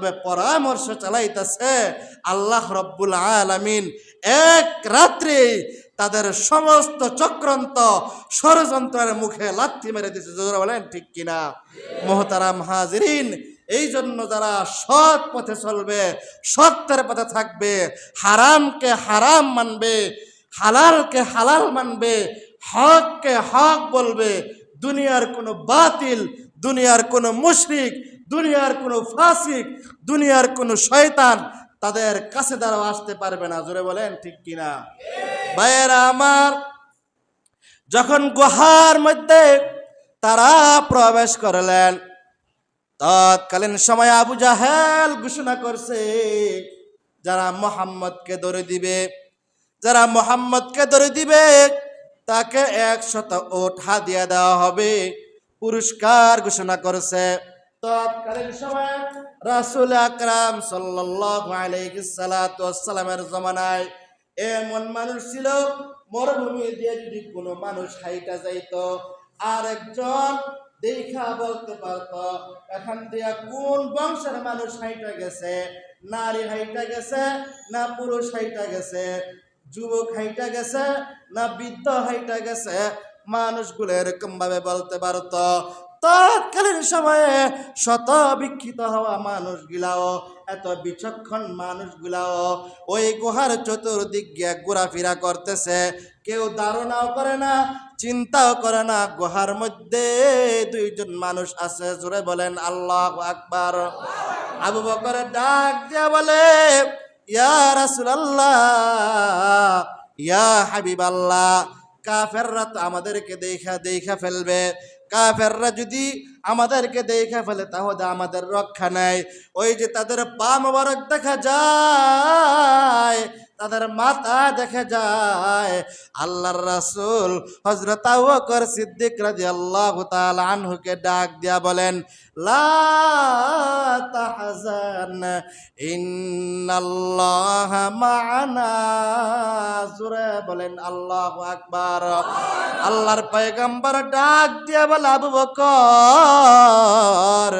পরামর্শ চালাইতেছে? আল্লাহ রব্বুল আলামিন এক রাত্রে তাদের সমস্ত চক্রান্ত ষড়যন্ত্রের মুখে লাথি মেরে দিচ্ছে জোরে বলেন, ঠিক কিনা? মোহতারাম হাজিরিন এই জন্য যারা সৎ পথে চলবে, সত্যের পথে থাকবে, হারামকে হারাম মানবে, হালালকে হালাল মানবে, হককে হক বলবে, দুনিয়ার কোনো বাতিল দুনিয়ার কোনো মুশরিক, দুনিয়ার কোনো ফাসিক, দুনিয়ার কোনো শয়তান তাদের কাছে দ্বারা আসতে পারবে না। জোরে বলেন, ঠিক কিনা? ভাইয়েরা আমার, যখন গুহার মধ্যে তারা প্রবেশ করলেন, তৎকালীন সময় আবু জাহেল ঘোষণা করছে, যারা মোহাম্মদকে ধরে দিবে, যারা মোহাম্মদকে ধরে দিবে, তাকে একশত ওঠা দিয়ে দেওয়া হবে। পুরস্কার ঘোষণা করেছে। তৎকালীন সময় রাসুল আকরাম সাল্লাল্লাহু জমানায় এমন মানুষ ছিল, মরুভূমি দিয়ে যদি কোনো মানুষ হাইটা যাইত আর একজন দেখা বলতে পারতো, এখান দিয়ে কোন বংশের মানুষ হাইটা গেছে? নারী হাইটা গেছে না পুরুষ হাইটা গেছে? যুবক হাইটা গেছে না বৃদ্ধ হাইটা গেছে? মানুষগুলো এরকম ভাবে বলতে পারত। তৎকালীন সময়ে শত বিক্ষিত হওয়া মানুষগুলাও, এত বিচক্ষণ মানুষগুলাও ওই গুহার চতুর্দিক গিয়ে ঘোরাফেরা করতেছে। কেউ ধারণাও করে না, চিন্তাও করে না, গুহার মধ্যে দুইজন মানুষ আছে, জোরে বলেন আল্লাহ আকবার। আবু বকর ডাক দিয়া বলে, ইয়া রাসূলুল্লাহ, ইয়া হাবিবাল্লাহ কাফেররা তো আমাদেরকে দেখা দেখা ফেলবে। কাফেররা যদি আমাদেরকে দেখা ফেলে, তাহলে আমাদের রক্ষা নাই। ওই যে তাদের পা মোবারক দেখা যায় তাদের মাথা দেখা যায়। আল্লাহর রাসূল হযরত আবু বকর সিদ্দিক রাদিয়াল্লাহু তাআলা আনহুকে ডাক দিয়া বলেন, লা তাহজান, ইন্নাল্লাহা মা'ানা বলেন, আল্লাহু আকবার। আল্লাহর পয়গম্বর ডাক দিয়া বলে, আবু বকর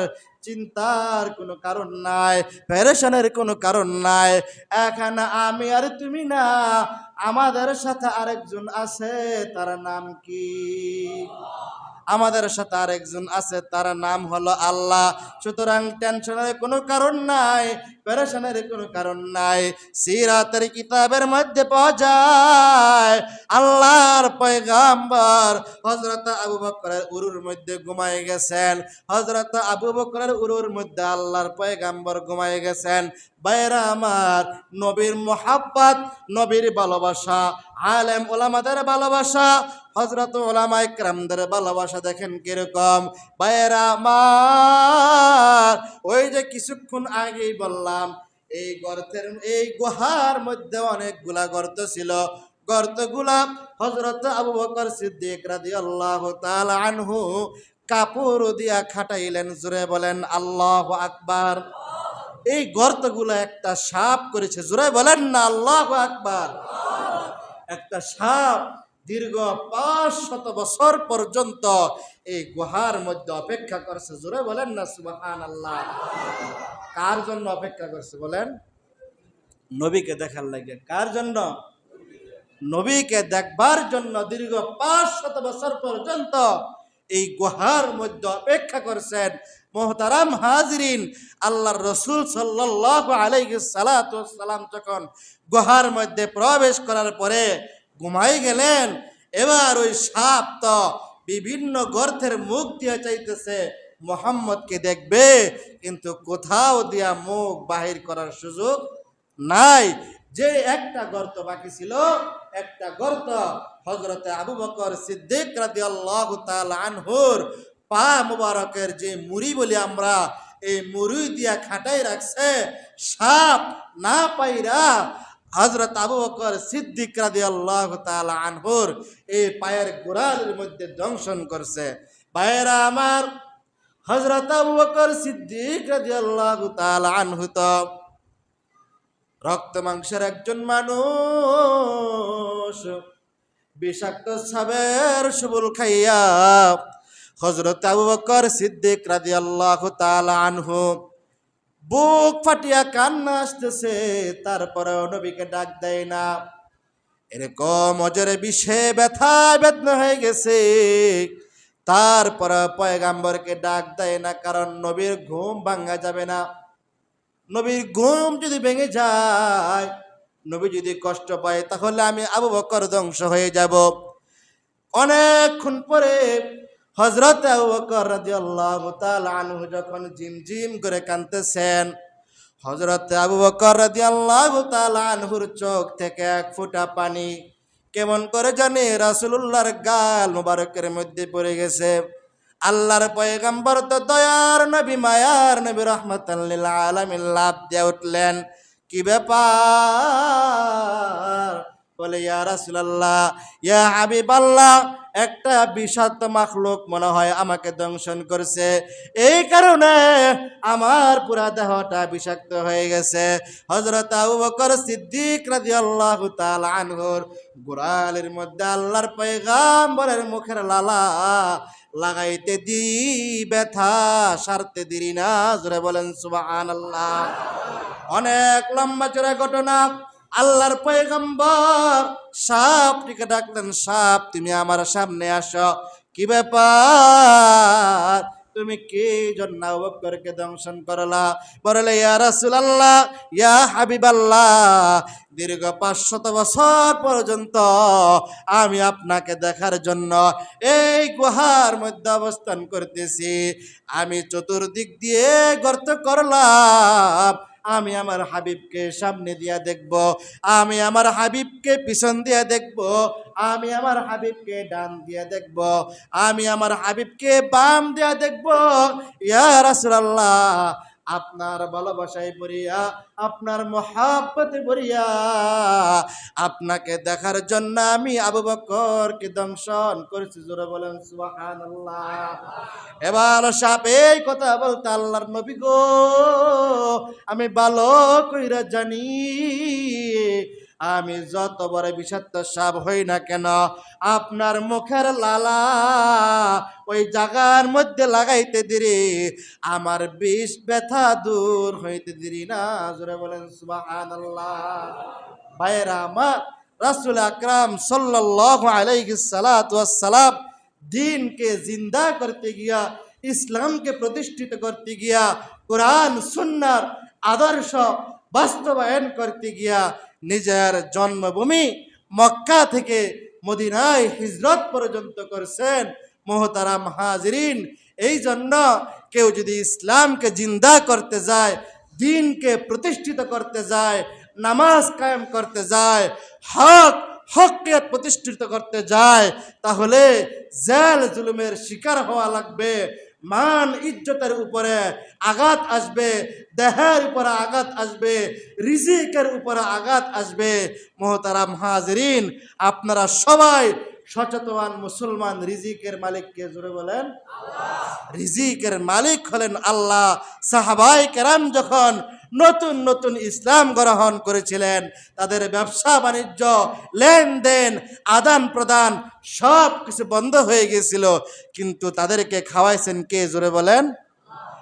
চিন্তার কোনো কারণ নাই প্যারেশনের কোনো কারণ নাই। এখানে আমি আর তুমি না, আমাদের সাথে আরেকজন আছে, তার নাম কি? আমাদের সাথে আরেকজন আছে, তার নাম হলো আল্লাহ। সুতরাং টেনশনের কোনো কারণ নাই। প্যারেশনের কোনো কারণ নাই। সিরাতের কিতাবের মধ্যে পাওয়া যায়, আল্লাহর পয়গাম্বর হজরত আবু বকরের উরুর মধ্যে ঘুমায় গেছেন হজরত আবু বকরের উরুর মধ্যে আল্লাহর পয়গাম্বর ঘুমায় গেছেন। বাইরা আমার নবীর মোহাব্বত, নবীর ভালোবাসা, আলেম ওলামাদের ভালোবাসা হজরত ওলামা ইকরামদের ভালোবাসা দেখেন কীরকম। বাইরা আমার, ওই যে কিছুক্ষণ আগেই বললাম এই গর্তের, এই গুহার মধ্যে অনেকগুলা গর্ত ছিল। গর্তগুলা হজরত আবু বকর সিদ্দিক রাদিয়াল্লাহু তাআলা আনহু কাপড় দিয়া খাটাইলেন জুড়ে বলেন, আল্লাহ আকবার। এই গর্তগুলো একটা সাপ করেছে, জোরে বলেন না, আল্লাহ আকবার। একটা সাপ দীর্ঘ পাঁচ শত বছর পর্যন্ত এই গুহার মধ্যে অপেক্ষা করছে, জোরে বলেন না সুবাহান আল্লাহ কার জন্য অপেক্ষা করছে বলেন? নবীকে দেখার লাগে। কার জন্য? নবীকে দেখবার জন্য দীর্ঘ পাঁচ শত বছর পর্যন্ত এই গুহার মধ্যে অপেক্ষা করছেন মোহতারাম হাজরিন। আল্লাহর রসুল সাল্লাহ আলাইহি সালাম যখন গুহার মধ্যে প্রবেশ করার পরে ঘুমাই গেলেন, এবার ওই সাপ তো বিভিন্ন গর্থের মুখ দিয়ে চাইতেছে মোহাম্মদকে দেখবে, কিন্তু কোথাও দিয়া মুখ বাহির করার সুযোগ নাই। যে একটা গর্ত বাকি ছিল, একটা গর্ত হজরতে আবু বকর সিদ্দিক রাদিয়াল্লাহু তাআলা আনহুর পা মুবারকের যে মুড়ি বলি আমরা, এই মুড়ি দিয়া খাটাই রাখছে, সাপ না পাইরা হজরত আবু বকর সিদ্দিক রাদিয়াল্লাহু তাআলা আনহুর এই পায়ের গোড়ালির মধ্যে দংশন করছে। পায়েরা আমার হজরত আবু বকর সিদ্দিক রাদিয়াল্লাহু তাআলা আনহু তো রক্ত মাংসের একজন মানুষ, বিষাক্ত সাবের সবুল খাইয়া হজরত আবু বকর সিদ্দিক রাদিয়াল্লাহু তাআলা আনহু বুক ফাটিয়া কান্না আসতেছে, তারপরেও নবীকে ডাক দেয় না। এরকম অজরে বিষে ব্যথায় বেদনা হয়ে গেছে। তারপরে পয়গাম্বরকে ডাক দেয় না, কারণ নবীর ঘুম ভাঙ্গা যাবে না। নবীর ঘুম যদি ভেঙে যায়, নবী যদি কষ্ট পায়, তাহলে আমি আবু বকর ধ্বংস হয়ে যাব। অনেকক্ষণ পরে হজরত আবু বকর রাদিয়াল্লাহু তাআলা আনহু যখন ঝিমঝিম করে কাঁদতেছেন হজরত আবু বকর রাদিয়াল্লাহু তাআলা আনহুর চোখ থেকে এক ফোঁটা পানি কেমন করে জানি? রাসুল্লাহর গাল মুবারকের মধ্যে পড়ে গেছে। আল্লাহর পয়গাম্বর তো দয়ার নবী, মায়ার নবী, রহমতাল আলমী লাভ দিয়ে উঠলেন। কি ব্যাপার? বলে, ইয়া রাসুল্লাহ ইয়া হাবিবাল্লাহ একটা বিষাক্ত মাখলুক মনে হয় আমাকে দংশন করছে। এই কারণে আমার পুরা দেহটা বিষাক্ত হয়ে গেছে। হজরত আবু বকর সিদ্দিক রাদিয়াল্লাহু তাআলা আনহুর গোড়ালির মধ্যে আল্লাহর পয়গাম্বরের মুখের লালা লাগাইতে দি ব্যথা সারতে দিরি না। জোরে বলেন সুবহানাল্লাহ। অনেক লম্বা চড়া ঘটনা। আল্লাহর পয়গম্বর সাপটিকে ডাকলেন, সাপ, তুমি আমার সামনে আসো। কি ব্যাপার? তুমি কে জন্য অবকরকে দংশন করলা? বললে, ইয়া রাসূলুল্লাহ, ইয়া হাবিবাল্লাহ, দীর্ঘ পাঁচশত বছর পর্যন্ত আমি আপনাকে দেখার জন্য এই গুহার মধ্যে অবস্থান করতেছি। আমি চতুর্দিক দিয়ে গর্ত করলাম। আমি আমার হাবিবকে সামনে দিয়া দেখব, আমি আমার হাবিবকে পিছন দিয়া দেখব, আমি আমার হাবিবকে ডান দিয়া দেখব, আমি আমার হাবিবকে বাম দিয়া দেখব। ইয়া রাসূলুল্লাহ আপনার ভালোবাসায় পড়িয়া আপনার মহাব্বতে পড়িয়া আপনাকে দেখার জন্য আমি আবু বকরকে দংশন করেছি। জোরে বলেন, সুবহানাল্লাহ। এবার সাপ এই কথা বলতে আল্লাহর নবী গো, আমি ভালো কইরা জানি আমি যত বড় বিষাক্ত সাপ হই না কেন, আপনার মুখের লালা ওই জাগার মধ্যে লাগাইতে দিরি, আমার বিষ ব্যথা দূর হইতে দিরি না। জোরে বলেন, সুবহানাল্লাহ। ভাইরা আমার রাসূল আকরাম সাল্লাল্লাহু আলাইহি সালাতু সালাম দিনকে জিন্দা করতে গিয়া, ইসলামকে প্রতিষ্ঠিত করতে গিয়া, কোরআন, সুন্নার আদর্শ বাস্তবায়ন করতে গিয়া নিজের জন্মভূমি মক্কা থেকে মদিনায় হিজরত পর্যন্ত করছেন মোহতারাম হাজরিন। এই জন্য কেউ যদি ইসলামকে জিন্দা করতে যায়, দিনকে প্রতিষ্ঠিত করতে যায়, নামাজ কায়েম করতে যায়, হক, হককে প্রতিষ্ঠিত করতে যায়, তাহলে জেল জুলুমের শিকার হওয়া লাগবে। মান ইজ্জতের উপরে আঘাত আসবে, দেহের উপরে আঘাত আসবে, রিজিকের উপরে আঘাত আসবে। মহতারা হাজরিন, আপনারা সবাই সচেতন মুসলমান রিজিকের মালিককে জুড়ে বলেন, রিজিকের মালিক হলেন আল্লাহ। সাহাবাই কেরাম যখন নতুন নতুন ইসলাম গ্রহণ করেছিলেন। তাদের ব্যবসা, বাণিজ্য, লেনদেন, আদান প্রদান সব কিছু বন্ধ হয়ে গিয়েছিল। কিন্তু তাদেরকে খাওয়াইছেন কে? জোরে বলেন।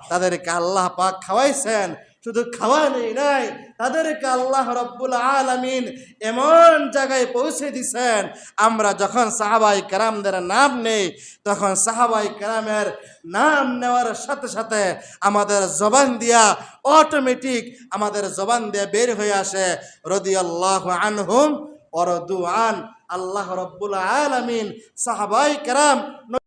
তাদেরকে আল্লাহ পাক খাওয়াইছেন। শুধু খাওয়ানোই নাই, তাদেরকে আল্লাহ রব্বুল আলামিন এমন জায়গায় পৌঁছে দিছেন, আমরা যখন সাহাবাই কারামদের নাম নেই, তখন সাহাবাই কারামের নাম নেওয়ার সাথে সাথে আমাদের জবান দিয়া অটোমেটিক আমাদের জবান দিয়ে বের হয়ে আসে রদি আল্লাহ আনহুম অরদু আন, আল্লাহ রব্বুল আলামিন সাহাবাই কেরাম